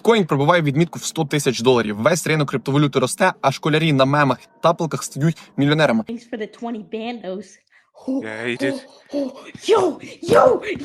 Біткоін пробиває відмітку в 100 тисяч доларів. Весь ринок криптовалюти росте, а школярі на мемах тапелках стають мільйонерами. Thanks for the 20 bandos. Yeah, he did. Yo, yo,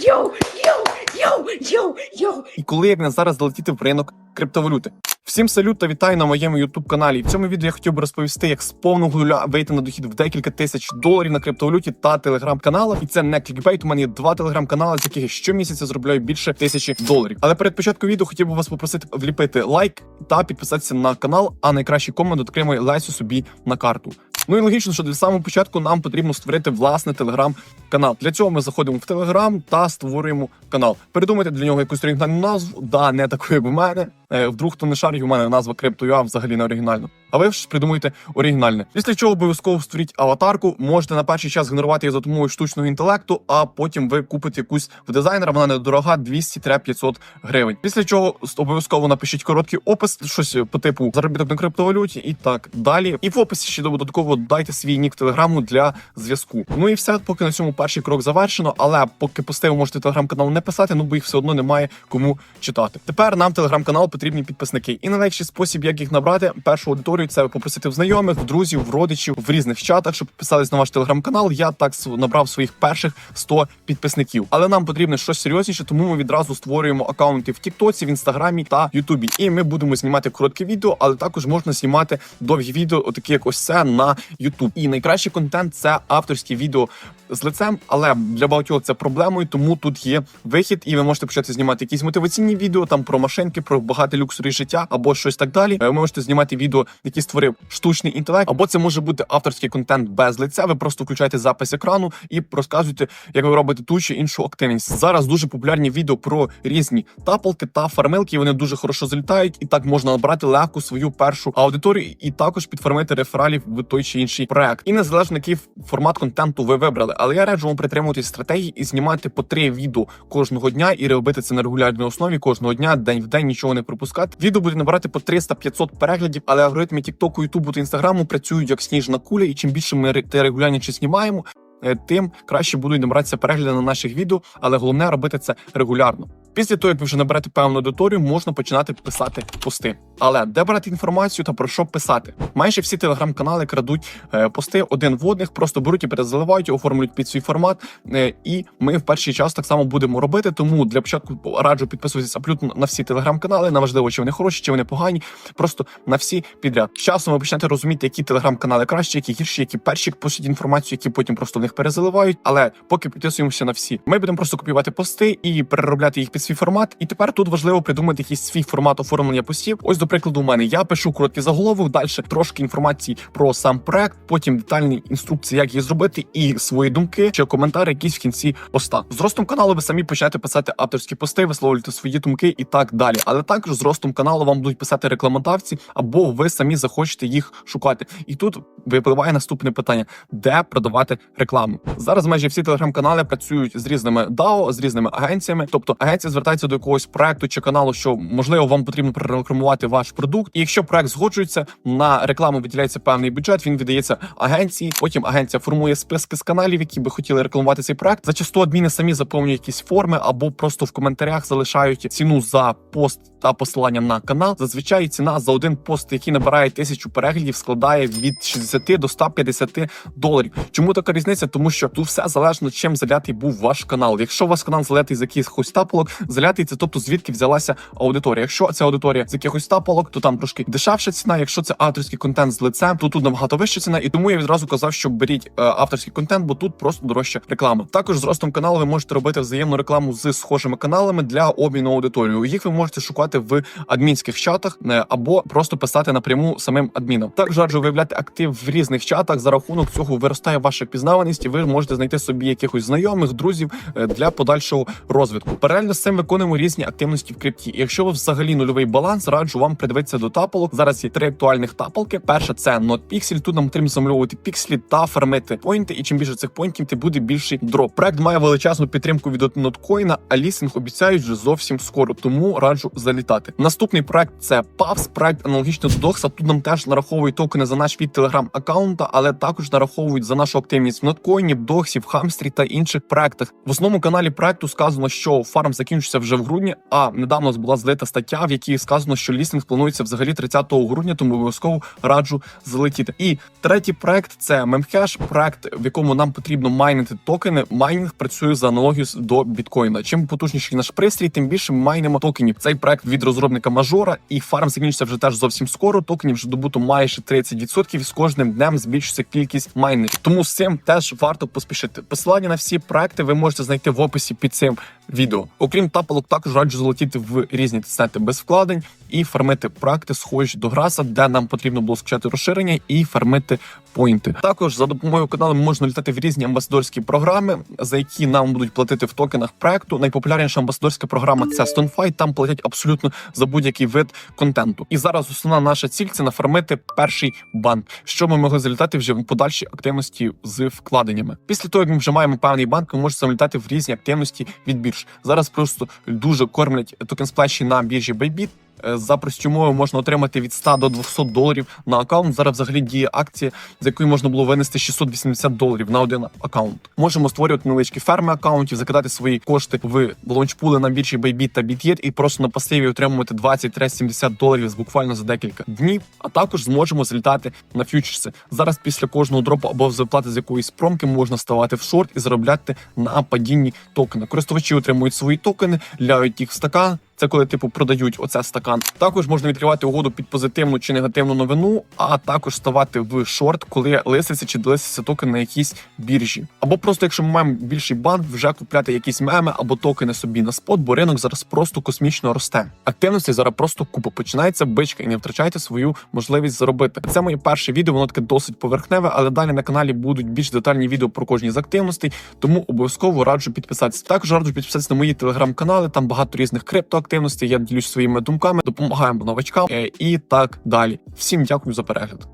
yo, yo, yo, yo, yo. І коли як не зараз залетіти в ринок криптовалюти. Всім салют та вітаю на моєму youtube каналі. В цьому відео я хотів би розповісти, як з повного нуля вийти на дохід в декілька тисяч доларів на криптовалюті та телеграм-каналах. І це не клікбейт. У мене є два телеграм-канали, з яких я щомісяця заробляю більше тисячі доларів. Але перед початком відео хотів би вас попросити вліпити лайк та підписатися на канал. А найкращий комент отримує Лесю собі на карту. Ну і логічно, що для самого початку нам потрібно створити власний телеграм-канал. Для цього ми заходимо в телеграм та створюємо канал. Придумайте для нього якусь оригінальну назву. Да, не таку, як у мене. Е, вдруг хто не шарить, у мене назва Crypto.ua взагалі не оригінальна. А ви ж придумайте оригінальне. Після чого обов'язково створіть аватарку. Можете на перший час генерувати її за допомогою штучного інтелекту, а потім ви купите якусь в дизайнера. Вона недорога 200-500 гривень. Після чого обов'язково напишіть короткий опис, щось по типу заробіток на криптовалюті і так далі. І в описі ще додатково дайте свій нік телеграму для зв'язку. Ну і все, поки на цьому перший крок завершено. Але поки пости можете телеграм-канал не писати, ну бо їх все одно немає кому читати. Тепер нам телеграм-канал потрібні підписники. І найлегший спосіб, як їх набрати, першу аудиторію це попросити в знайомих, в друзів, в родичів в різних чатах, щоб підписались на ваш телеграм-канал. Я так набрав своїх перших 100 підписників. Але нам потрібно щось серйозніше, тому ми відразу створюємо акаунти в Тіктоці, в інстаграмі та Ютубі. І ми будемо знімати коротке відео, але також можна знімати довгі відео, отакі як ось це на Ютуб. І найкращий контент це авторські відео з лицем, але для багатьох це проблемою, тому тут є вихід, і ви можете почати знімати якісь мотиваційні відео там про машинки, про багате люксові життя або щось так далі. Е, Ви можете знімати відео, які створив штучний інтелект, або це може бути авторський контент без лиця. Ви просто включаєте запис екрану і розказуєте, як ви робите ту чи іншу активність. Зараз дуже популярні відео про різні тапалки та фармилки. Вони дуже хорошо залітають, і так можна набрати легко свою першу аудиторію, і також підформити рефералів в той чи інший проект. І незалежно який формат контенту ви вибрали. Але я раджу вам притримуватись стратегії і знімати по три відео кожного дня і робити це на регулярній основі кожного дня, день в день, нічого не пропускати. Відео буде набирати по 300-500 переглядів, але алгоритми TikTok, YouTube та Інстаграму працюють як сніжна куля, і чим більше ми те регулярніше знімаємо. е, Тим краще будуть набратися перегляди на наших відео, але головне робити це регулярно. Після того, як ви вже наберете певну аудиторію, можна починати писати пости. Але де брати інформацію та про що писати? Майже всі телеграм-канали крадуть е, пости один в одних, просто беруть і перезаливають, оформлюють під свій формат. Е, і ми в перший час так само будемо робити. Тому для початку раджу підписуватися абсолютно на всі телеграм-канали. Неважливо, чи вони хороші, чи вони погані. Просто на всі підряд. Часом ви почнете розуміти, які телеграм-канали кращі, які гірші, які перші пишуть інформацію, які потім просто в них перезаливають. Але поки підписуємося на всі, ми будемо просто копіювати пости і переробляти їх під свій формат. І тепер тут важливо придумати якийсь свій формат оформлення постів. Ось, до прикладу, у мене я пишу короткий заголовок, далі трошки інформації про сам проект, потім детальні інструкції, як її зробити, і свої думки чи коментарі якісь в кінці поста. З ростом каналу ви самі почнете писати авторські пости, висловлювати свої думки і так далі. Але також з ростом каналу вам будуть писати рекламодавці, або ви самі захочете їх шукати. І тут випливає наступне питання: де продавати рекламу? Зараз майже всі телеграм-канали працюють з різними DAO, з різними агенціями. Тобто агенція звертається до якогось проекту чи каналу, що можливо вам потрібно прорекламувати ваш продукт. І якщо проект згоджується, на рекламу виділяється певний бюджет, він віддається агенції. Потім агенція формує списки з каналів, які би хотіли рекламувати цей проект. Зачасту адміни самі заповнюють якісь форми або просто в коментарях залишають ціну за пост та посилання на канал. Зазвичай ціна за один пост, який набирає тисячу переглядів, складає від 60 до 150 доларів. Чому така різниця? Тому що тут все залежно, чим залятий був ваш канал. Якщо у вас канал залятий з якихось тапалок, залятий це тобто звідки взялася аудиторія. Якщо це аудиторія з якихось тапалок, то там трошки дешевша ціна. Якщо це авторський контент з лицем, то тут набагато вища ціна. І тому я відразу казав, що беріть е, авторський контент, бо тут просто дорожча реклама. Також з ростом каналу ви можете робити взаємну рекламу з схожими каналами для обміну аудиторією. Їх ви можете шукати в адмінських чатах е, або просто писати напряму самим адмінам. Також раджу виявляти актив в різних чатах. За рахунок цього виростає ваша пізнаваність, і ви можете знайти собі якихось знайомих, друзів е, для подальшого розвитку. Паралельно з цим виконуємо різні активності в крипті. Якщо ви взагалі нульовий баланс, раджу вам придивитися до тапалок. Зараз є три актуальних тапалки. Перша це NotPixel. Тут нам потрібно замальовувати пікселі та фармити поінти. І чим більше цих поінтів, тим буде більший дроп. Проект має величезну підтримку від ноткоїна, а лісинг обіцяють вже зовсім скоро. Тому раджу залітати. Залітати. Наступний проект це PAVS, проект аналогічно до Doxa. Тут нам теж нараховують токени за наш від телеграм аккаунта, але також нараховують за нашу активність в ноткоїні, в Доксі, в Хамстрі та інших проектах. В основному каналі проекту сказано, що фарм закінчиться вже в грудні. А недавно була злита стаття, в якій сказано, що лістинг планується взагалі 30 грудня, тому обов'язково раджу залетіти. І третій проект це Memcash, проект, в якому нам потрібно майнити токени. Майнінг працює за аналогією до біткоїна. Чим потужніший наш пристрій, тим більше ми майнимо токенів. Цей проект від розробника мажора, і фарм закінчиться вже теж зовсім скоро. Токенів вже добуто майже 30%, і з кожним днем збільшується кількість майнерів. Тому з цим теж варто поспішити. Посилання на всі проекти ви можете знайти в описі під цим відео. Окрім тапалок, також раджу залетіти в різні тестнети без вкладень і фармити проекти, схожі до граса, де нам потрібно було скачати розширення і фармити поінти. Також за допомогою каналу можна літати в різні амбасадорські програми, за які нам будуть платити в токенах проекту. Найпопулярніша амбасадорська програма це StoneFi, Там платять абсолютно за будь-який вид контенту. І зараз основна наша ціль це нафармити перший банк, що ми могли залітати вже в подальші активності з вкладеннями. Після того, як ми вже маємо певний банк, ми можемо залітати в різні активності від бірж. Зараз просто дуже кормлять токен сплеші на біржі Bybit. Е, За простю мовою можна отримати від 100 до 200 доларів на аккаунт. Зараз взагалі діє акція, за якою можна було винести 680 доларів на один аккаунт. Можемо створювати невеличкі ферми аккаунтів, закидати свої кошти в лаунчпули на біржі Bybit та BitYet і просто на пасиві отримувати 20-70 доларів буквально за декілька днів. А також зможемо залітати на фьючерси. Зараз після кожного дропу або з виплати з якоїсь промки можна ставати в шорт і заробляти на падінні токена. Користувачі отримують свої токени, ляють їх в стакан. Це коли типу продають оце стакан. Також можна відкривати угоду під позитивну чи негативну новину, а також ставати в шорт, коли лиситься чи долиситься токен на якійсь біржі. Або просто, якщо ми маємо більший банк, вже купляти якісь меми або токени собі на спот, бо ринок зараз просто космічно росте. Активності зараз просто купа. Починається бичка, і не втрачайте свою можливість заробити. Це моє перше відео, воно таке досить поверхневе, але далі на каналі будуть більш детальні відео про кожні з активностей, тому обов'язково раджу підписатися. Також раджу підписатися на мої телеграм-канали. Там багато різних криптоактивностей. Я ділюсь своїми думками, допомагаємо новачкам е, і так далі. Всім дякую за перегляд.